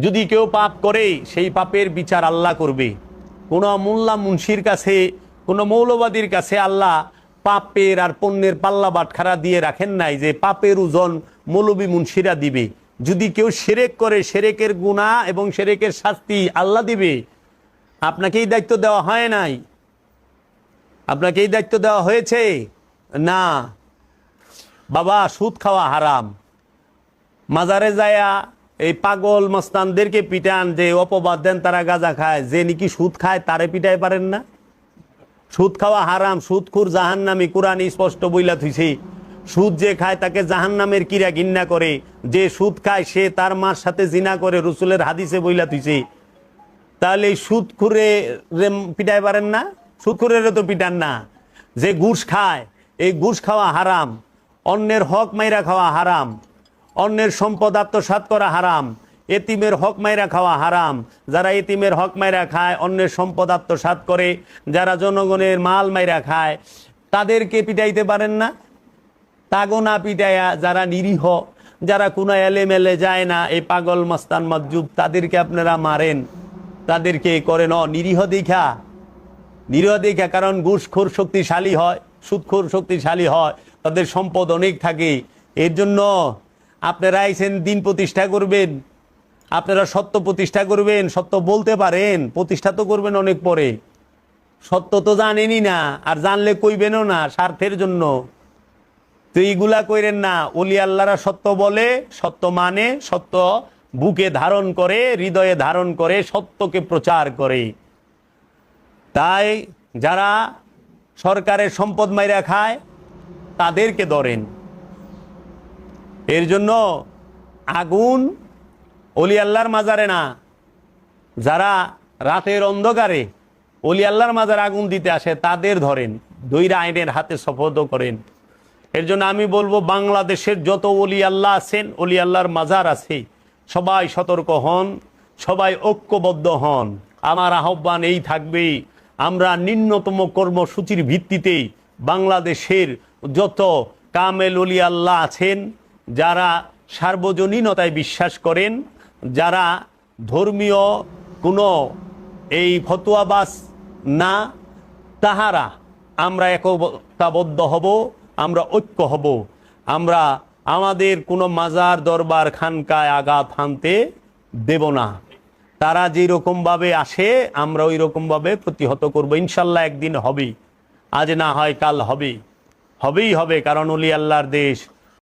যদি কেউ পাপ করে, সেই পাপের বিচার আল্লাহ করবে। কোনো মোল্লা মুন্সির কাছে, কোনো মৌলবাদীর কাছে আল্লাহ পাপের আর পণ্যের পাল্লা বাটখারা দিয়ে রাখেন নাই যে পাপের ওজন মৌলবী মুন্সিরা দিবে। যদি কেউ সেরেক করে, সেরেকের গুণা এবং সেরেকের শাস্তি আল্লাহ দিবে আপনাকে এই দায়িত্ব দেওয়া হয় নাই? আপনাকে এই দায়িত্ব দেওয়া হয়েছে? না। বাবা, সুদ খাওয়া হারাম। মাজারে যায়া এই পাগল মস্তানদেরকে পিটান যে অপবাদ দেন তারা গাঁজা খায়। যে নাকি সুদ খায় তারে পিটাই পারেন না? সুদ খাওয়া হারাম সুদখুর জাহান্নামি কোরআন স্পষ্ট বইলা থুইছে। সুদ যে খায় তাকে জাহান্নামের কিরা ঘিন্না করে। যে সুদ খায় সে তার মার সাথে জিনা করে, রসুলের হাদিসে বইলা থুইছে। তাহলে এই সুদ খুরে পিটাই পারেন না? সুদ খুরে তো পিটান না। যে ঘুষ খায়, এই ঘুষ খাওয়া হারাম। অন্যের হক মাইরা খাওয়া হারাম। অন্যের সম্পদ আত্মসাৎ করা হারাম। এতিমের হক মাইরা খাওয়া হারাম। যারা এতিমের হক মাইরা খায়, অন্যের সম্পদ আত্মসাৎ করে। যারা জনগণের মাল মাইরা খায়, তাদেরকে পিটাইতে পারেন না। তাগো না পিটাইয়া যারা নিরীহ, যারা কোনো এলেমেলে যায় না, এই পাগল মস্তান মজ্জুব, তাদেরকে আপনারা মারেন। তাদেরকে করেন অ নিরীহ দেখা নিরীহ দেখা কারণ ঘুষখোর শক্তিশালী হয় সুৎখোর শক্তিশালী হয়। তাদের সম্পদ অনেক থাকে। এর জন্য আপনারা আইসেন দিন প্রতিষ্ঠা করবেন। আপনারা সত্য প্রতিষ্ঠা করবেন, সত্য বলতে পারেন, প্রতিষ্ঠা তো করবেন অনেক পরে। সত্য তো জানেনই না, আর জানলে কইবেনও না স্বার্থের জন্য। তো এইগুলা কইরেন না অলি আল্লাহরা সত্য বলে, সত্য মানে সত্য বুকে ধারণ করে, হৃদয়ে ধারণ করে, সত্যকে প্রচার করে। তাই যারা সরকারের সম্পদ মাইরা খায়, তাদেরকে ধরেন। এর জন্য আগুন অলি আল্লাহর মাজারে না, যারা রাতের অন্ধকারে অলি আল্লাহর মাজার আগুন দিতে আসে তাদের ধরেন, দইরা আইনের হাতে শপথ করেন। এর জন্য আমি বলব, বাংলাদেশের যত অলি আল্লাহ আছেন, অলি আল্লাহর মাজার আছে, সবাই সতর্ক হন, সবাই ঐক্যবদ্ধ হন। আমার আহ্বান এই থাকবে, আমরা নিম্নতম কর্মসূচির ভিত্তিতে বাংলাদেশের যত কামেল অলি আল্লাহ আছেন যারা সার্বজনীনতায় বিশ্বাস করেন, যারা ধর্মীয় কোনো এই ফতুয়াবাস না, তাহারা আমরা একতাবদ্ধ হব, আমরা ঐক্য হব। আমরা আমাদের কোনো মাজার দরবার খানকায় আঘাত হানতে দেব না। তারা যেই রকমভাবে আসে, আমরা ওই রকমভাবে প্রতিহত করব। ইনশাল্লাহ একদিন হবে আজ না হয় কাল হবে হবেই হবে, কারণ অলি আল্লাহর দেশ।